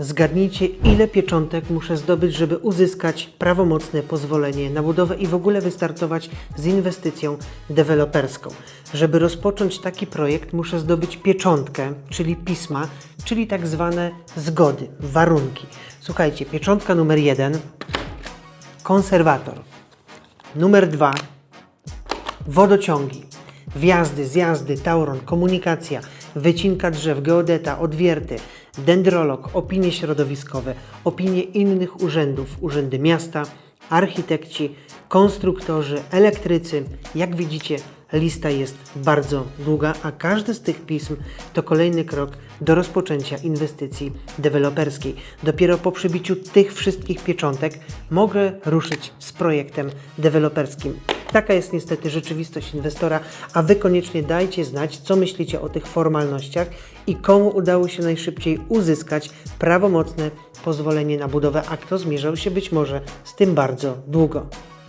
Zgadnijcie, ile pieczątek muszę zdobyć, żeby uzyskać prawomocne pozwolenie na budowę i w ogóle wystartować z inwestycją deweloperską. Żeby rozpocząć taki projekt, muszę zdobyć pieczątkę, czyli pisma, czyli tak zwane zgody, warunki. Słuchajcie, pieczątka numer jeden konserwator. Numer dwa wodociągi, wjazdy, zjazdy, tauron, komunikacja, wycinka drzew, geodeta, odwierty, dendrolog, opinie środowiskowe, opinie innych urzędów, urzędy miasta, architekci, konstruktorzy, elektrycy. Jak widzicie, lista jest bardzo długa, a każdy z tych pism to kolejny krok do rozpoczęcia inwestycji deweloperskiej. Dopiero po przybiciu tych wszystkich pieczątek mogę ruszyć z projektem deweloperskim. Taka jest niestety rzeczywistość inwestora, a Wy koniecznie dajcie znać, co myślicie o tych formalnościach i komu udało się najszybciej uzyskać prawomocne pozwolenie na budowę, a kto zmierzał się być może z tym bardzo długo.